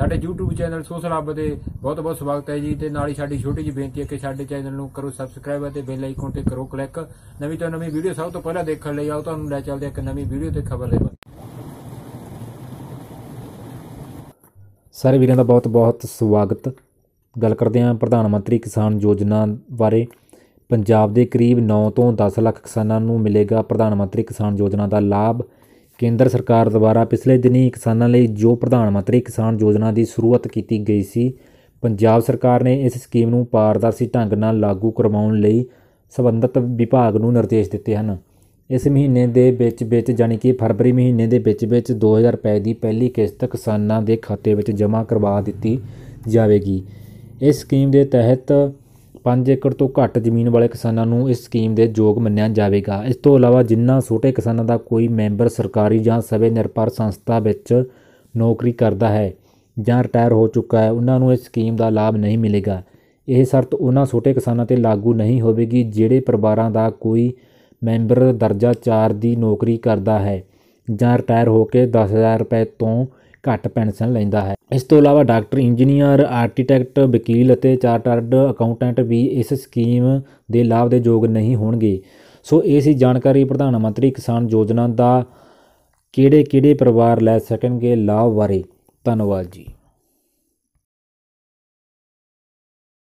ਸਾਡੇ YouTube channel social ਹੱਬ ਦੇ ਬਹੁਤ ਬਹੁਤ ਸਵਾਗਤ ਹੈ ਜੀ ਤੇ ਨਾਲ ਹੀ ਸਾਡੀ ਛੋਟੀ ਜਿਹੀ ਬੇਨਤੀ ਹੈ ਕਿ ਸਾਡੇ ਚੈਨਲ ਨੂੰ ਕਰੋ ਸਬਸਕ੍ਰਾਈਬ ਅਤੇ ਬੈਲ ਆਈਕਨ ਤੇ ਕਰੋ ਕਲਿੱਕ ਨਵੀਂ ਤੋਂ ਨਵੀਂ ਵੀਡੀਓ ਸਭ ਤੋਂ ਪਹਿਲਾਂ ਦੇਖਣ ਲਈ ਆਓ, ਤੁਹਾਨੂੰ ਲੈ ਚੱਲਦੇ ਹਾਂ ਇੱਕ ਨਵੀਂ ਵੀਡੀਓ ਤੇ ਖਬਰ ਲੈ ਸਾਰੇ ਵੀਰਾਂ ਦਾ ਬਹੁਤ ਬਹੁਤ ਸਵਾਗਤ। ਗੱਲ ਕਰਦੇ ਹਾਂ ਪ੍ਰਧਾਨ ਮੰਤਰੀ ਕਿਸਾਨ ਯੋਜਨਾ ਬਾਰੇ। ਪੰਜਾਬ ਦੇ ਕਰੀਬ 9 ਤੋਂ 10 ਲੱਖ ਕਿਸਾਨਾਂ ਨੂੰ ਮਿਲੇਗਾ ਪ੍ਰਧਾਨ ਮੰਤਰੀ ਕਿਸਾਨ ਯੋਜਨਾ ਦਾ ਲਾਭ। ਕੇਂਦਰ ਸਰਕਾਰ ਦੁਆਰਾ ਪਿਛਲੇ ਦਿਨੀ ਕਿਸਾਨਾਂ ਲਈ ਜੋ ਪ੍ਰਧਾਨ ਮੰਤਰੀ ਕਿਸਾਨ ਯੋਜਨਾ ਦੀ ਸ਼ੁਰੂਆਤ ਕੀਤੀ ਗਈ ਸੀ, ਪੰਜਾਬ ਸਰਕਾਰ ਨੇ ਇਸ ਸਕੀਮ ਨੂੰ ਪਾਰਦਰਸ਼ੀ ਢੰਗ ਨਾਲ ਲਾਗੂ ਕਰਵਾਉਣ ਲਈ ਸੰਬੰਧਿਤ ਵਿਭਾਗ ਨੂੰ ਨਿਰਦੇਸ਼ ਦਿੱਤੇ ਹਨ। ਇਸ ਮਹੀਨੇ ਦੇ ਵਿੱਚ ਵਿੱਚ ਜਾਣੀ ਕਿ ਫਰਵਰੀ ਮਹੀਨੇ ਦੇ ਵਿੱਚ ਵਿੱਚ 2000 ਰੁਪਏ ਦੀ ਪਹਿਲੀ ਕਿਸ਼ਤ ਕਿਸਾਨਾਂ ਦੇ ਖਾਤੇ ਵਿੱਚ ਜਮ੍ਹਾਂ ਕਰਵਾ ਦਿੱਤੀ ਜਾਵੇਗੀ। ਇਸ ਸਕੀਮ ਦੇ ਤਹਿਤ 5 ਏਕੜ ਤੋਂ ਘੱਟ ਜ਼ਮੀਨ ਵਾਲੇ ਕਿਸਾਨਾਂ ਨੂੰ ਇਸ ਸਕੀਮ ਦੇ ਯੋਗ ਮੰਨਿਆ ਜਾਵੇਗਾ। ਇਸ ਤੋਂ ਇਲਾਵਾ ਜਿਨ੍ਹਾਂ ਛੋਟੇ ਕਿਸਾਨਾਂ ਦਾ ਕੋਈ ਮੈਂਬਰ ਸਰਕਾਰੀ ਜਾਂ ਸਵੈ ਨਿਰਭਰ ਸੰਸਥਾ ਵਿੱਚ ਨੌਕਰੀ ਕਰਦਾ ਹੈ ਜਾਂ ਰਿਟਾਇਰ ਹੋ ਚੁੱਕਾ ਹੈ, ਉਹਨਾਂ ਨੂੰ ਇਸ ਸਕੀਮ ਦਾ ਲਾਭ ਨਹੀਂ ਮਿਲੇਗਾ। ਇਹ ਸ਼ਰਤ ਉਹਨਾਂ ਛੋਟੇ ਕਿਸਾਨਾਂ ਤੇ ਲਾਗੂ ਨਹੀਂ ਹੋਵੇਗੀ ਜਿਹੜੇ ਪਰਿਵਾਰਾਂ ਦਾ ਕੋਈ ਮੈਂਬਰ ਦਰਜਾ 4 ਦੀ ਨੌਕਰੀ ਕਰਦਾ ਹੈ ਜਾਂ ਰਿਟਾਇਰ ਹੋ ਕੇ 10000 ਰੁਪਏ ਤੋਂ ਘੱਟ ਪੈਨਸ਼ਨ ਲੈਂਦਾ ਹੈ। ਇਸ ਤੋਂ ਇਲਾਵਾ ਡਾਕਟਰ, ਇੰਜੀਨੀਅਰ, ਆਰਕੀਟੈਕਟ, ਵਕੀਲ ਅਤੇ ਚਾਰਟਰਡ ਅਕਾਊਂਟੈਂਟ ਵੀ ਇਸ ਸਕੀਮ ਦੇ ਲਾਭ ਦੇ ਯੋਗ ਨਹੀਂ ਹੋਣਗੇ। ਸੋ ਇਹ ਸੀ ਜਾਣਕਾਰੀ ਪ੍ਰਧਾਨ ਮੰਤਰੀ ਕਿਸਾਨ ਯੋਜਨਾ ਦਾ ਕਿਹੜੇ ਕਿਹੜੇ ਪਰਿਵਾਰ ਲੈ ਸਕਣਗੇ ਲਾਭ ਬਾਰੇ। ਧੰਨਵਾਦ ਜੀ।